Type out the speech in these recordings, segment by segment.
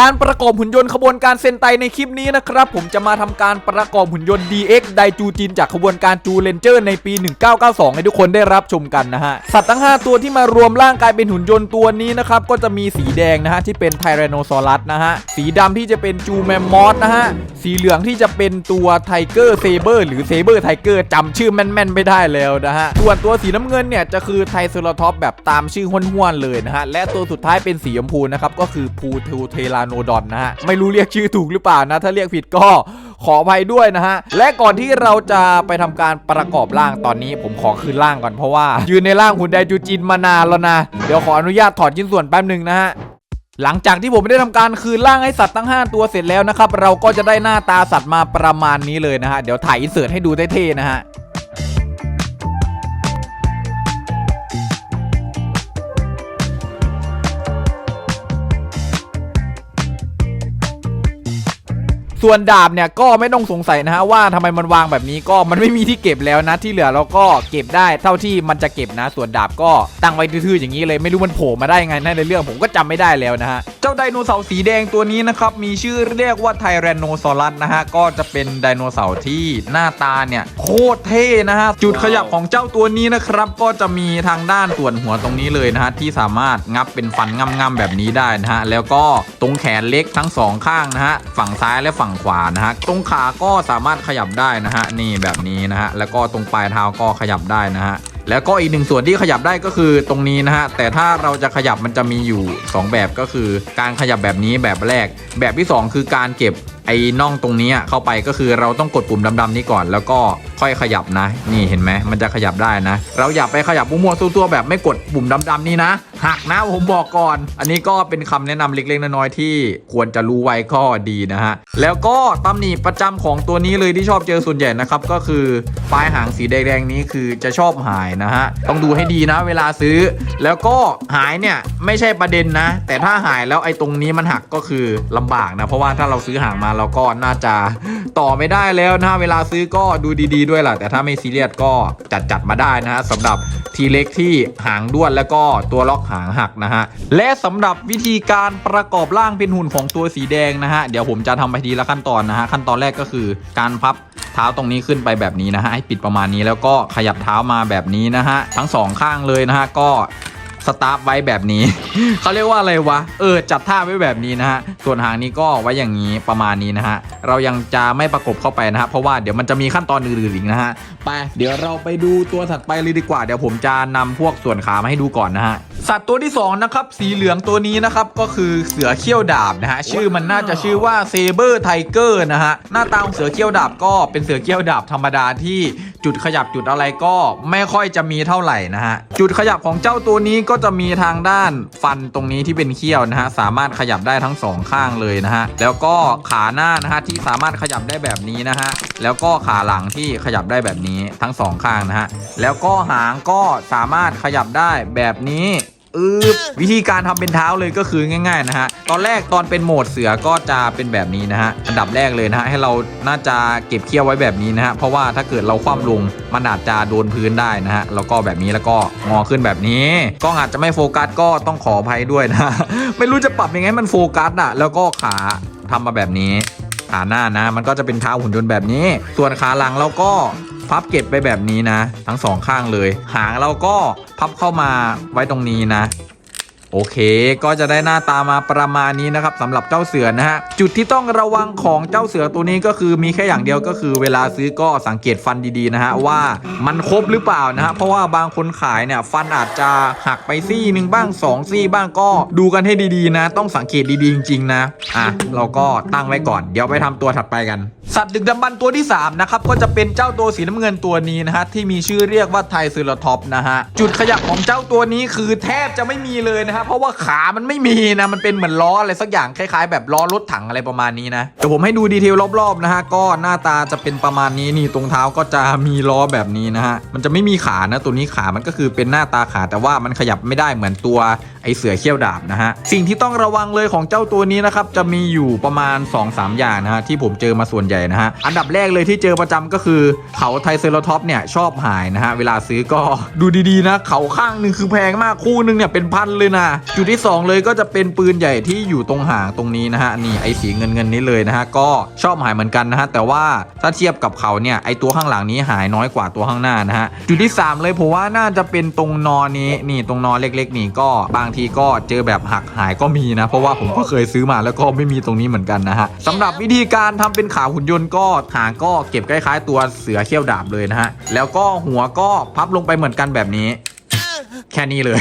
การประกอบหุ่นยนต์ขบวนการเซนไตในคลิปนี้นะครับ ผมจะมาทำการประกอบหุ่นยนต์ DX ไดจูจินจากขบวนการจูเลนเจอร์ในปี 1992 ให้ทุกคนได้รับชมกันนะฮะ สัตว์ทั้ง 5 ตัวที่มารวมร่างกายเป็นหุ่นยนต์ตัวนี้นะครับ ก็จะมีสีแดงนะฮะ ที่เป็นไทแรโนซอรัสนะฮะ สีดำที่จะเป็นจูแมมมอสนะฮะ สีเหลืองที่จะเป็นตัวไทเกอร์เซเบอร์หรือเซเบอร์ไทเกอร์จำชื่อแม่นๆไม่ได้แล้วนะฮะ ส่วนตัวสีน้ำเงินเนี่ยจะคือไทเซอร์ท็อปแบบตามชื่อห้วนๆเลยนะฮะ และตัวสุดท้ายเป็นสีชมพูนะครับก็คือพูทูเทลาโนดอนนะฮะไม่รู้เรียกชื่อถูกหรือเปล่านะ ถ้าเรียกผิดก็ขออภัยด้วยนะฮะ และก่อนที่เราจะไปทำการประกอบร่างตอนนี้ ผมขอคืนร่างก่อนเพราะว่า ยืนในร่างหุ่นไดจูจินมานานแล้วนะ เดี๋ยวขออนุญาตถอดชิ้นส่วนแป๊บหนึ่งนะฮะหลังจากที่ผมได้ทำการคืนร่างให้สัตว์ทั้ง 5 ตัวเสร็จแล้วนะครับ เราก็จะได้หน้าตาสัตว์มาประมาณนี้เลยนะฮะ เดี๋ยวถ่ายอินเสิร์ตให้ดูเท่ๆนะฮะ ส่วนดาบเนี่ยก็ไม่ต้องสงสัยนะฮะว่าทำไมมันวางแบบนี้ก็มันไม่มีที่เก็บแล้วนะที่เหลือเราก็เก็บได้เท่าที่มันจะเก็บนะ ส่วนดาบก็ตั้งไว้ทื่อๆอย่างนี้เลยไม่รู้มันโผล่มาได้ไงนะในเรื่องผมก็จำไม่ได้แล้วนะฮะ จ้าไดโนเสาร์สีแดงตัวนี้นะครับ มีชื่อเรียกว่าไทแรนโนซอรัสนะฮะ ก็จะเป็นไดโนเสาร์ที่หน้าตาเนี่ย โคตรเท่นะฮะ จุดขยับของเจ้าตัวนี้นะครับ ก็จะมีทางด้านส่วนหัวตรงนี้เลยนะฮะ ที่สามารถงับเป็นฟันง่ำๆแบบนี้ได้นะฮะ แล้วก็ตรงแขนเล็กทั้งสองข้างนะฮะ ฝั่งซ้ายและฝั่งขวานะฮะ ตรงขาก็สามารถขยับได้นะฮะ นี่แบบนี้นะฮะ แล้วก็ตรงปลายเท้าก็ขยับได้นะฮะ แล้วก็อีกหนึ่งส่วนที่ขยับได้ก็คือตรงนี้นะฮะ แต่ถ้าเราจะขยับมันจะมีอยู่ 2 แบบก็คือ การขยับแบบนี้แบบแรก แบบที่ 2 คือการเก็บ ไอ้น่องตรงนี้เข้าไปก็คือเราต้องกดปุ่มดำๆนี้ก่อน แล้วก็ค่อยขยับนะ นี่เห็นไหมมันจะขยับได้นะ เราอย่าไปขยับมั่วๆตัวๆแบบไม่กดปุ่มดำๆนี้นะหักนะผมบอกก่อน อันนี้ก็เป็นคำแนะนำเล็กๆน้อยๆที่ควรจะรู้ไว้ก็ดีนะฮะ แล้วก็ตำหนิประจำของตัวนี้เลยที่ชอบเจอส่วนใหญ่นะครับ ก็คือปลายหางสีแดงๆนี้คือจะชอบหายนะฮะ ต้องดูให้ดีนะเวลาซื้อ แล้วก็หายเนี่ยไม่ใช่ประเด็นนะ แต่ถ้าหายแล้วไอ้ตรงนี้มันหักก็คือลำบากนะ เพราะว่าถ้าเราซื้อหางมาเราก็น่าจะต่อไม่ได้แล้วนะเวลาซื้อก็ดูดีๆด้วยแหละแต่ถ้าไม่ซีเรียสก็จัดจัดมาได้นะฮะสำหรับทีเล็กที่หางด้วนแล้วก็ตัวล็อกหางหักนะฮะและสำหรับวิธีการประกอบร่างเป็นหุ่นของตัวสีแดงนะฮะเดี๋ยวผมจะทำไปทีละขั้นตอนนะฮะขั้นตอนแรกก็คือการพับเท้าตรงนี้ขึ้นไปแบบนี้นะฮะให้ปิดประมาณนี้แล้วก็ขยับเท้ามาแบบนี้นะฮะทั้งสองข้างเลยนะฮะก็ สตาร์ไว้แบบนี้ เขาเรียกว่าอะไรวะ เออ จัดท่าไว้แบบนี้นะฮะ ส่วนหางนี้ก็ไว้อย่างนี้ประมาณนี้นะฮะ เรายังจะไม่ประกบเข้าไปนะฮะ เพราะว่าเดี๋ยวมันจะมีขั้นตอนอื่นๆอีกนะฮะ ไป เดี๋ยวเราไปดูตัวถัดไปเลยดีกว่า เดี๋ยวผมจะนำพวกส่วนขามาให้ดูก่อนนะฮะ สัตว์ตัวที่สองนะครับ สีเหลืองตัวนี้นะครับ ก็คือเสือเขี้ยวดาบนะฮะ ชื่อมันน่าจะชื่อว่าเซเบอร์ไทเกอร์นะฮะ หน้าตาของเสือเขี้ยวดาบก็เป็นเสือเขี้ยวดาบธรรมดาที่จุดขยับจุดอะไรก็ไม่ค่อยจะมีเท่าไหร่นะฮะ จุดขยับของเจ้าตัวนี้ก็จะมีทางด้านฟันตรงนี้ที่เป็นเขี้ยวนะฮะสามารถขยับได้ทั้งสองข้างเลยนะฮะแล้วก็ขาหน้านะฮะที่สามารถขยับได้แบบนี้นะฮะแล้วก็ขาหลังที่ขยับได้แบบนี้ทั้งสองข้างนะฮะแล้วก็หางก็สามารถขยับได้แบบนี้ อืบวิธีการทำเป็นเท้าเลยก็คือง่าย ๆ นะฮะ ตอนแรกตอนเป็นโหมดเสือก็จะเป็นแบบนี้นะฮะ อันดับแรกเลยนะฮะ ให้เราน่าจะเก็บเขี้ยวไว้แบบนี้นะฮะ เพราะว่าถ้าเกิดเราคว่ำลงมันอาจจะโดนพื้นได้นะฮะ แล้วก็แบบนี้แล้วก็งอขึ้นแบบนี้ กล้องอาจจะไม่โฟกัสก็ต้องขออภัยด้วยนะ ไม่รู้จะปรับยังไงมันโฟกัสอะแล้วก็ขาทำมาแบบนี้ขาหน้านะ มันก็จะเป็นเท้าหุ่นยนต์แบบนี้ ส่วนขาหลังเราก็ พับเก็บไปแบบนี้นะ ทั้งสองข้างเลย หางเราก็พับเข้ามาไว้ตรงนี้นะ โอเค ก็จะได้หน้าตามาประมาณนี้นะครับสำหรับเจ้าเสือนะฮะ จุดที่ต้องระวังของเจ้าเสือตัวนี้ก็คือมีแค่อย่างเดียวก็คือ เวลาซื้อก็สังเกตฟันดีๆนะฮะว่ามันครบหรือเปล่านะฮะเพราะว่าบางคนขายเนี่ยฟันอาจจะหักไปซี่หนึ่งบ้างสองซี่บ้างก็ดูกันให้ดีๆนะ ต้องสังเกตดีๆจริงๆนะอะเราก็ตั้งไว้ก่อนเดี๋ยวไปทำตัวถัดไปกัน สัตว์ดึกดำบรรพ์ตัวที่3นะครับก็จะเป็นเจ้าตัวสีน้ำเงินตัวนี้นะฮะที่มีชื่อเรียกว่าไทซิลท็อปนะฮะจุดขยับของเจ้าตัวนี้คือแทบจะไม่มีเลยนะฮะเพราะว่าขามันไม่มีนะมันเป็นเหมือนล้ออะไรสักอย่างคล้ายๆ แบบล้อรถถังอะไรประมาณนี้นะเดี๋ยวผมให้ดูดีเทลรอบๆนะฮะก็หน้าตาจะเป็นประมาณนี้นี่ตรงเท้าก็จะมีล้อแบบนี้นะฮะมันจะไม่มีขานะตัวนี้ขามันก็คือเป็นหน้าตาขาแต่ว่ามันขยับไม่ได้เหมือนตัวไอเสือเขี้ยวดาบนะฮะสิ่งที่ต้องระวังเลยของเจ้าตัวนี้นะครับจะมีอยู่ประมาณ 2-3 อย่างนะฮะที่ผมเจอมาส่วนใหญ่นะฮะอันดับแรกเลยที่เจอประจำก็คือเขาไทเซอร์ท็อปเนี่ยชอบหายนะฮะเวลาซื้อก็ดูดีๆนะเขาข้างหนึ่งคือแพงมากคู่หนึ่งเนี่ยเป็นพันเลยนะจุดที่ 2 เลยก็จะเป็นปืนใหญ่ที่อยู่ตรงหางตรงนี้นะฮะนี่ไอ้สีเงินเงินนี้เลยนะฮะก็ชอบหายเหมือนกันนะฮะแต่ว่าถ้าเทียบกับเขาเนี่ยไอ้ตัวข้างหลังนี้หายน้อยกว่าตัวข้างหน้านะฮะจุดที่ 3 เลยผมว่าน่าจะเป็นตรงนอนนี้นี่ตรงนอนเล็ก ๆ นี่ก็บางทีก็เจอแบบหักหายก็มีนะ เพราะว่าผมก็เคยซื้อมาแล้วก็ไม่มีตรงนี้เหมือนกันนะฮะสำหรับวิธีการทำเป็นขาหุ่นยนต์ก็หางก็เก็บคล้ายๆ ตัวเสือเขี้ยวดาบเลยนะฮะแล้วก็หัวก็พับลงไปเหมือนกันแบบนี้ แค่นี้เลย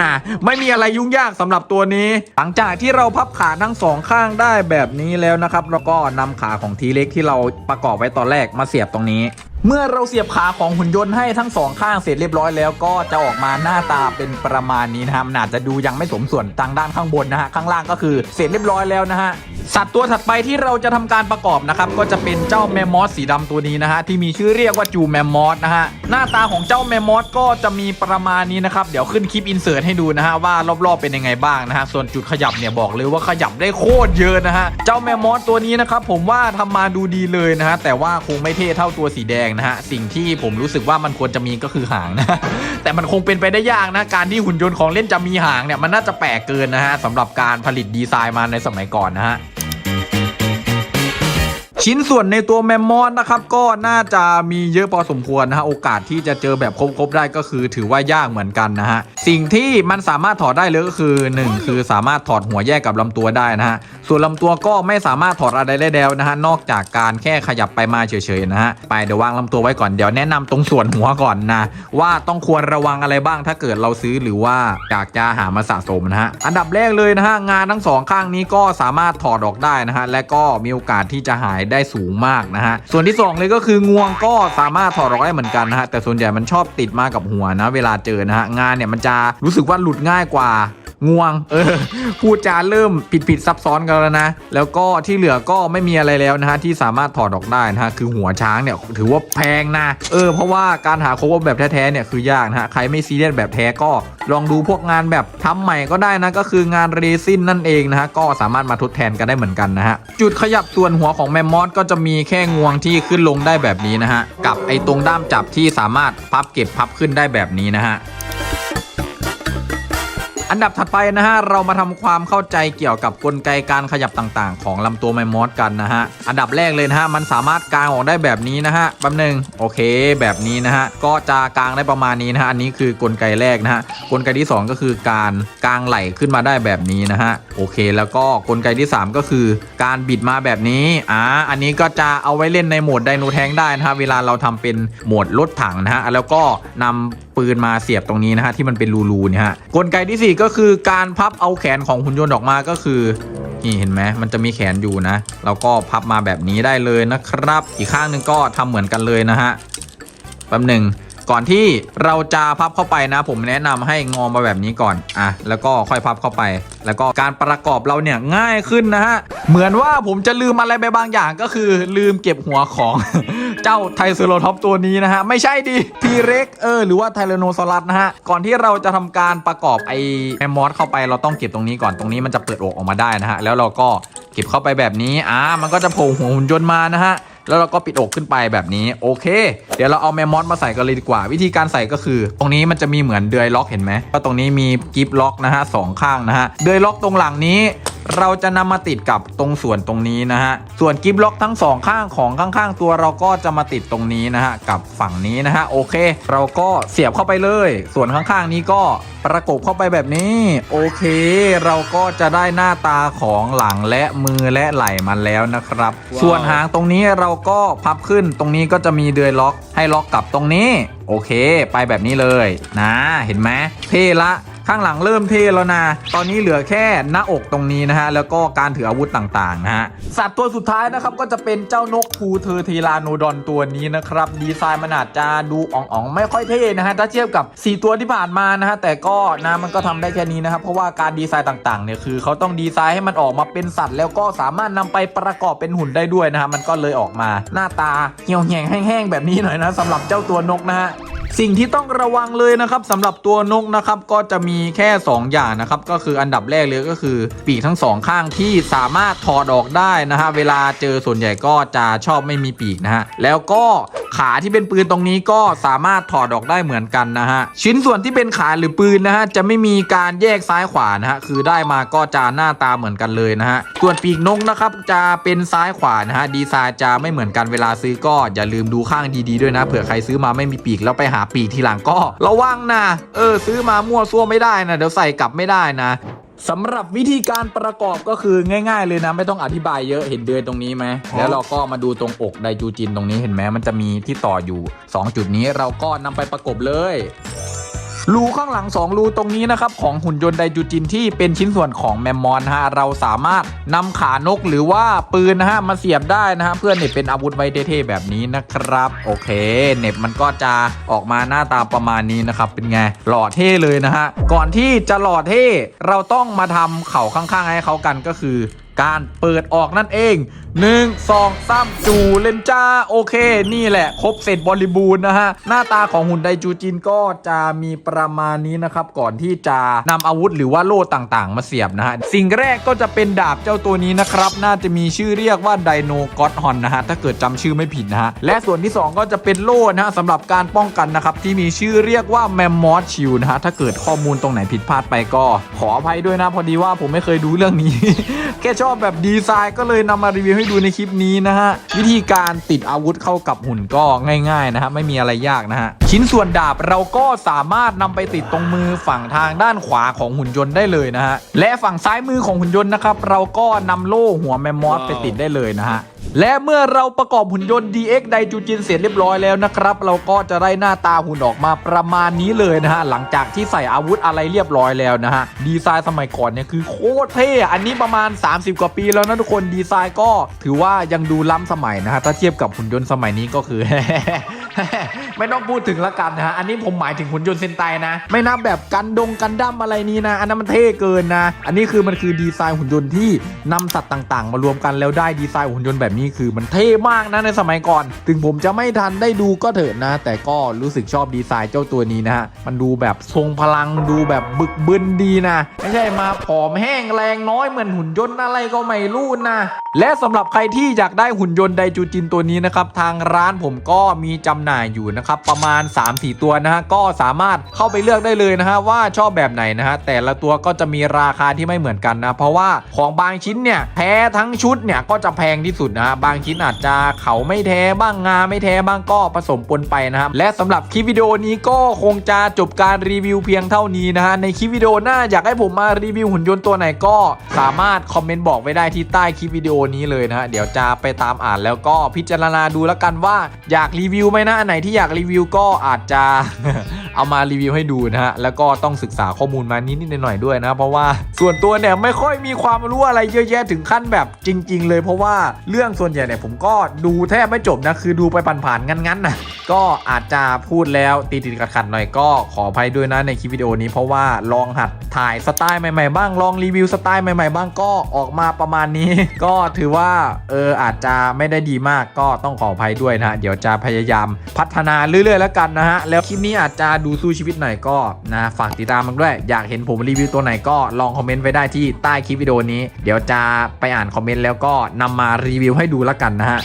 น่ะไม่มีอะไรยุ่งยากสำหรับตัวนี้ หลังจากที่เราพับขาทั้งสองข้างได้แบบนี้แล้วนะครับ แล้วก็นำขาของทีเล็กที่เราประกอบไว้ตอนแรกมาเสียบตรงนี้ เมื่อเราเสียบขาของหุ่นยนต์ให้ทั้งสองข้างเสร็จเรียบร้อยแล้วก็จะออกมาหน้าตาเป็นประมาณนี้นะฮะมันอาจจะดูยังไม่สมส่วนทางด้านข้างบนนะฮะข้างล่างก็คือเสร็จเรียบร้อยแล้วนะฮะสัตว์ตัวถัดไปที่เราจะทำการประกอบนะครับก็จะเป็นเจ้าแมมมอสสีดำตัวนี้นะฮะที่มีชื่อเรียกว่าจูแมมมอสนะฮะหน้าตาของเจ้าแมมมอสก็จะมีประมาณนี้นะครับเดี๋ยวขึ้นคลิปอินเสิร์ตให้ดูนะฮะว่ารอบๆเป็นยังไงบ้างนะฮะส่วนจุดขยับเนี่ยบอกเลยว่าขยับได้โคตรเยอะนะฮะเจ้าแมมมอสตัวนี้นะครับผมว่าทำมาดูดีเลยนะฮะแต่ว่าคงไม่เท่เท่าตัวสีแดงนะฮะสิ่งที่ผมรู้สึกว่ามันควรจะมีก็คือหางนะแต่มันคงเป็นไปได้ยากนะการที่หุ่นยนต์ของเล่นจะมีหางเนี่ยมันน่าจะแปลกเกินนะฮะสำหรับการผลิตดีไซน์มาในสมัยก่อนนะฮะ ชิ้นส่วนในตัวแมมมอสนะครับก็น่าจะมีเยอะพอสมควรนะฮะโอกาสที่จะเจอแบบครบๆได้ก็คือถือว่ายากเหมือนกันนะฮะสิ่งที่มันสามารถถอดได้เลยก็คือ 1 คือสามารถถอดหัวแยกกับลำตัวได้นะฮะส่วนลำตัวก็ไม่สามารถถอดอะไรได้แล้วนะฮะนอกจากการแค่ขยับไปมาเฉยๆนะฮะไปเดี๋ยววางลำตัวไว้ก่อนเดี๋ยวแนะนำตรงส่วนหัวก่อนนะว่าต้องควรระวังอะไรบ้างถ้าเกิดเราซื้อหรือว่าอยากจะหามาสะสมนะฮะอันดับแรกเลยนะฮะงานทั้งสองข้างนี้ก็สามารถถอดออกได้นะฮะและก็มีโอกาสที่จะหายได้สูงมากนะฮะ ส่วนที่สองเลยก็คืองวงก็สามารถถอดออกได้เหมือนกันนะฮะ แต่ส่วนใหญ่มันชอบติดมากับหัวนะ เวลาเจอนะฮะ งานเนี่ยมันจะรู้สึกว่าหลุดง่ายกว่า ง่วง เออ พูดจาเริ่มผิดผิดๆซับซ้อนกันแล้วนะ แล้วก็ที่เหลือก็ไม่มีอะไรแล้วนะฮะที่สามารถถอดออกได้นะฮะคือหัวช้างเนี่ยถือว่าแพงนะ เออ เพราะว่าการหาโคเวอร์แบบแท้ๆเนี่ยคือยากนะฮะ ใครไม่ซีเรียสแบบแท้ก็ลองดูพวกงานแบบทำใหม่ก็ได้นะ ก็คืองานเรซินนั่นเองนะฮะ ก็สามารถมาทดแทนกันได้เหมือนกันนะฮะ จุดขยับส่วนหัวของแมมมอสก็จะมีแค่งวงที่ขึ้นลงได้แบบนี้นะฮะ กับไอ้ตรงด้ามจับที่สามารถพับเก็บพับขึ้นได้แบบนี้นะฮะ อันดับถัดไปนะฮะเรามาทำความเข้าใจเกี่ยวกับกลไกการขยับต่างๆ ของลำตัวแมมอสกันนะฮะอันดับแรกเลยนะฮะมันสามารถกางออกได้แบบนี้นะฮะแป๊บหนึงโอเค แบบนี้นะฮะก็จะกางได้ประมาณนี้นะฮะอันนี้คือกลไกแรกนะฮะกลไกที่ 2 ก็คือการกางไหลขึ้นมาได้แบบนี้นะฮะโอเค แล้วก็กลไกที่ 3 ก็คือการบิดมาแบบนี้อ่าอันนี้ก็จะเอาไว้เล่นในโหมดไดโนแทงได้นะฮะเวลาเราทำเป็นโหมดรถถังนะฮะแล้วก็นำปืนมาเสียบตรงนี้นะฮะที่มันเป็นรูๆเนี่ยฮะกลไกที่ 4 ก็คือการพับเอาแขนของหุ่นยนต์ออกมาก็คือนี่เห็นไหมมันจะมีแขนอยู่นะเราก็พับมาแบบนี้ได้เลยนะครับ อีกข้างหนึ่งก็ทำเหมือนกันเลยนะฮะแป๊บหนึ่ง ก่อนที่เราจะพับเข้าไปนะ ผมแนะนำให้งอมาแบบนี้ก่อนอะแล้วก็ค่อยพับเข้าไป แล้วก็การประกอบเราเนี่ยง่ายขึ้นนะฮะเหมือนว่าผมจะลืมอะไรไปบางอย่างก็คือลืมเก็บหัวของเจ้าไทเซโรท็อปตัวนี้นะฮะไม่ใช่ดิทีเร็กเออหรือว่าไทแรโนซอรัสนะฮะก่อนที่เราจะทำการประกอบไอ้แมมมอสเข้าไปเราต้องเก็บตรงนี้ก่อนตรงนี้มันจะเปิดอกออกมาได้นะฮะแล้วเราก็เก็บเข้าไปแบบนี้อ่ามันก็จะโผล่หัวหุ่นยนต์มานะฮะ แล้วเราก็ปิดอกขึ้นไปแบบนี้โอเค เดี๋ยวเราเอาแมมมอสมาใส่กันเลยดีกว่า วิธีการใส่ก็คือ ตรงนี้มันจะมีเหมือนเดือยล็อกเห็นไหมก็ตรงนี้มีกิฟล็อกนะฮะสองข้างนะฮะเดือยล็อกตรงหลังนี้ เราจะนำมาติดกับตรงส่วนตรงนี้นะฮะ ส่วนกิฟล็อกทั้งสองข้างของข้างๆ ตัวเราก็จะมาติดตรงนี้นะฮะ กับฝั่งนี้นะฮะ โอเค เราก็เสียบเข้าไปเลย ส่วนข้างๆ นี้ก็ประกบเข้าไปแบบนี้ โอเค เราก็จะได้หน้าตาของหลังและมือและไหล่มันแล้วนะครับว้าวส่วนหางตรงนี้เราก็พับขึ้นตรงนี้ก็จะมีเดือยล็อกให้ล็อกกับตรงนี้ โอเค ไปแบบนี้เลย นะ เห็นไหมเท่ละ ข้างหลังเริ่มเท่แล้วนะ ตอนนี้เหลือแค่หน้าอกตรงนี้นะฮะ แล้วก็การถืออาวุธต่างๆนะฮะ สัตว์ตัวสุดท้ายนะครับก็จะเป็นเจ้านกทูเทอร์เทลาโนดอนตัวนี้นะครับ ดีไซน์มันอาจจะดูอ่องๆ ไม่ค่อยเท่นะฮะ ถ้าเทียบกับ 4 ตัวที่ผ่านมานะฮะ แต่ก็นะมันก็ทำได้แค่นี้นะครับ เพราะว่าการดีไซน์ต่างๆเนี่ยคือเขาต้องดีไซน์ให้มันออกมาเป็นสัตว์ แล้วก็สามารถนำไปประกอบเป็นหุ่นได้ด้วยนะฮะมันก็เลยออกมา หน้าตาเหี่ยวแหงแห้งๆแบบนี้หน่อยนะสำหรับเจ้าตัวนกนะฮะ สิ่งที่ต้องระวังเลยนะครับสำหรับตัวนกนะครับก็จะมีแค่ 2 อย่างนะครับก็คืออันดับแรกเลยก็คือ ปีกทั้งสองข้างที่สามารถถอดออกได้นะฮะเวลาเจอส่วนใหญ่ก็จะชอบไม่มีปีกนะฮะแล้วก็ขาที่เป็นปืนตรงนี้ก็สามารถถอดออกได้เหมือนกันนะฮะชิ้นส่วนที่เป็นขาหรือปืนนะฮะจะไม่มีการแยกซ้ายขวานะฮะคือได้มาก็จะหน้าตาเหมือนกันเลยนะฮะส่วนปีกนกนะครับจะเป็นซ้ายขวานะฮะดีไซน์จะไม่เหมือนกันเวลาซื้อก็อย่าลืมดูข้างดีๆด้วยนะเผื่อใครซื้อมาไม่มีปีกแล้วไปหาปีกทีหลังก็ระวังนะ เออ ซื้อมามั่วซั่วไม่ได้นะ เดี๋ยวใส่กลับไม่ได้นะสำหรับวิธีการประกอบก็คือง่าย ๆ เลยนะ ไม่ต้องอธิบายเยอะเห็นเดือนตรงนี้ไหมแล้วเราก็มาดูตรงอกไดจูจินตรงนี้เห็นไหมมันจะมีที่ต่ออยู่ 2 จุดนี้เราก็นำไปประกบเลย รูข้างหลัง 2 รูตรงนี้นะครับของหุ่นยนต์ไดจูจินที่เป็นชิ้นส่วนของแมมมอนฮะเราสามารถนำขานกหรือว่าปืนนะฮะมาเสียบได้นะฮะเพื่อเน็บเป็นอาวุธไว้เท่ๆแบบนี้นะครับ โอเค เน็บมันก็จะออกมาหน้าตาประมาณนี้นะครับเป็นไงหล่อเท่เลยนะฮะก่อนที่จะหล่อเท่เราต้องมาทำเข่าข้างๆให้เขากันก็คือ การเปิดออกนั่นเอง 1 2 3จูเลนจ้าโอเค นี่แหละ ครบเสร็จบริบูรณ์นะฮะ หน้าตาของหุ่นไดจูจินก็จะมีประมาณนี้นะครับ ก่อนที่จะนำอาวุธหรือว่าโล่ต่างๆ มาเสียบนะฮะ สิ่งแรกก็จะเป็นดาบเจ้าตัวนี้นะครับ น่าจะมีชื่อเรียกว่าไดโนก็อตฮอนนะฮะ ถ้าเกิดจำชื่อไม่ผิดนะฮะ และส่วนที่ 2 ก็จะเป็นโล่นะฮะสำหรับการป้องกันนะครับที่มีชื่อเรียกว่าแมมมอสชิลนะฮะถ้าเกิดข้อมูลตรงไหนผิดพลาดไปก็ ขออภัยด้วยนะพอดีว่าผมไม่เคยดูเรื่องนี้แค่ชอบแบบดีไซน์ก็เลยนำมารีวิวให้ดูในคลิปนี้นะฮะ วิธีการติดอาวุธเข้ากับหุ่นก็ง่ายๆนะฮะไม่มีอะไรยากนะฮะ ชิ้นส่วนดาบเราก็สามารถนำไปติดตรงมือฝั่งทางด้านขวาของหุ่นยนต์ได้เลยนะฮะและฝั่งซ้ายมือของหุ่นยนต์นะครับเราก็นำโล่หัวแมมมอสไปติดได้เลยนะฮะ และเมื่อเราประกอบหุ่นยนต์ DX ไดจูจินเสร็จเรียบร้อยแล้วนะครับ เราก็จะได้หน้าตาหุ่นออกมาประมาณนี้เลยนะฮะ หลังจากที่ใส่อาวุธอะไรเรียบร้อยแล้วนะฮะ ดีไซน์สมัยก่อนเนี่ยคือโคตรเท่ออันนี้ประมาณ 30 กว่าปีแล้วนะทุกคนดีไซน์ก็ถือว่ายังดูล้ำสมัยนะฮะ ถ้าเทียบกับหุ่นยนต์สมัยนี้ก็คือ ไม่ต้องพูดถึงละกันนะฮะ อันนี้ผมหมายถึงหุ่นยนต์เซนไตนะ ไม่นับแบบกันดงกันดั้มอะไรนี้นะ อันนั้นมันเท่เกินนะ อันนี้คือมันคือดีไซน์หุ่นยนต์ที่นำสัตว์ต่าง ๆ มารวมกันแล้วได้ดีไซน์หุ่นยนต์แบบนี้คือมันเท่มากนะในสมัยก่อน ถึงผมจะไม่ทันได้ดูก็เถิดนะ แต่ก็รู้สึกชอบดีไซน์เจ้าตัวนี้นะฮะมันดูแบบทรงพลังดูแบบบึกบึนดีนะ ไม่ใช่มาผอมแห้งแรงน้อยเหมือนหุ่นยนต์อะไรก็ไม่รู้นะและสำหรับใครที่อยากได้หุ่นยนต์ไดจูจินตัวนี้นะครับทางร้านผมก็มีจำหน่ายอยู่นะครับประมาณ 3-4 ตัวนะฮะก็สามารถเข้าไปเลือกได้เลยนะฮะว่าชอบแบบไหนนะฮะแต่ละตัวก็จะมีราคาที่ไม่เหมือนกันนะ เพราะว่าของบางชิ้นเนี่ยแท้ทั้งชุดเนี่ยก็จะแพงที่สุดนะะบางชิ้นอาจจะเขาไม่แท้บ้างงาไม่แท้บ้างก็ผสมปนไปนะครับและสำหรับคลิปวิดีโอนี้ก็คงจะจบการรีวิวเพียงเท่านี้นะฮะในคลิปวิดีโอหน้าอยากให้ผมมารีวิวหุ่นยนต์ตัวไหนก็สามารถคอมเมนต์บอกไว้ได้ที่ใต้คลิปวิดีโอนี้เลยนะฮะเดี๋ยวจะไปตามอ่านแล้วก็พิจารณาดูแล้วกันว่าอยากรีวิวไหมนะอันไหนที่อยากรีวิวก็อาจจะ เอามารีวิวให้ดูนะฮะแล้วก็ต้องศึกษาข้อมูลมานิดๆหน่อยๆด้วยนะเพราะว่าส่วนตัวเนี่ยไม่ค่อยมีความรู้อะไรเยอะแยะถึงขั้นแบบจริง ๆ เลยเพราะว่าเรื่องส่วนใหญ่เนี่ยผมก็ดูแทบไม่จบนะคือดูไปผ่านๆงั้นๆนะก็อาจจะพูดแล้วตีติดขัดๆหน่อยก็ขออภัยด้วยนะในคลิปวิดีโอนี้เพราะว่าลองหัดถ่ายสไตล์ใหม่ๆบ้างลองรีวิวสไตล์ใหม่ๆบ้างก็ออกมาประมาณนี้ ก็ถือว่าเอออาจจะไม่ได้ดีมากก็ต้องขออภัยด้วยนะเดี๋ยวจะพยายามพัฒนาเรื่อยๆแล้วกันนะฮะแล้วคลิปนี้อาจจะดูสู้ชีวิตหน่อยก็นะฝากติดตามมันด้วย อยากเห็นผมรีวิวตัวไหนก็ลองคอมเมนต์ไว้ได้ที่ใต้คลิปวิดีโอนี้ เดี๋ยวจะไปอ่านคอมเมนต์แล้วก็นำมารีวิวให้ดูแล้วกันนะฮะ